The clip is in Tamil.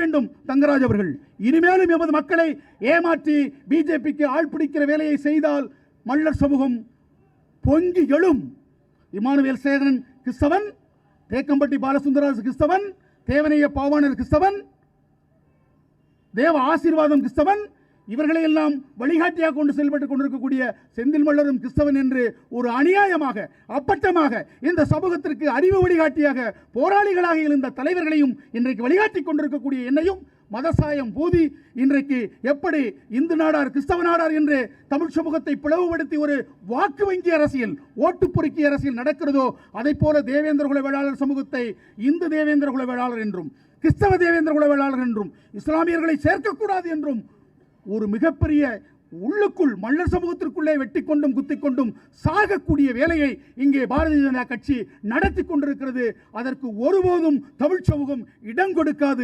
வேண்டும் தங்கராஜ் அவர்கள். இனிமேலும் எமது மக்களை ஏமாற்றி பிஜேபிக்கு ஆள் பிடிக்கிற வேலையை செய்தால் மல்லர் சமூகம் பொங்கி எழும். இமானுவேல் சேகரன் கிறிஸ்தவன் தேக்கம்பட்டி பாலசுந்தரராஜ் கிறிஸ்தவன் தேவனைய பாவாணர் கிறிஸ்தவன் தேவ ஆசீர்வாதம் கிறிஸ்தவன் இவர்களை எல்லாம் வழிகாட்டியாக கொண்டு செயல்பட்டுக் கொண்டிருக்கக்கூடிய செந்தில் மல்லரும் கிறிஸ்தவன் என்று ஒரு அநியாயமாக அப்பட்டமாக இந்த சமூகத்திற்கு அறிவு வழிகாட்டியாக போராளிகளாக இருந்த தலைவர்களையும் இன்றைக்கு வழிகாட்டி கொண்டிருக்கக்கூடிய என்னையும் மதசாயம் பூதி இன்றைக்கு எப்படி இந்து நாடார் கிறிஸ்தவ நாடார் என்று தமிழ் சமூகத்தை பிளவுபடுத்தி ஒரு வாக்கு வங்கி அரசியல் ஓட்டு பொறுக்கி அரசியல் நடக்கிறதோ அதை போல தேவேந்திர குல வேளாளர் சமூகத்தை இந்து தேவேந்திர குல வேளாளர் என்றும் கிறிஸ்தவ தேவேந்திர குல வேளாளர் என்றும் இஸ்லாமியர்களை சேர்க்கக்கூடாது என்றும் ஒரு மிகப்பெரிய உள்ளுக்குள் மன்னர் சமூகத்திற்குள்ளே வெட்டி கொண்டும் குத்தி கொண்டும் சாகக்கூடிய வேலையை இங்கே பாரதிய ஜனதா கட்சி நடத்தி கொண்டிருக்கிறது. அதற்கு ஒருபோதும் தமிழ் சமூகம் இடம் கொடுக்காது.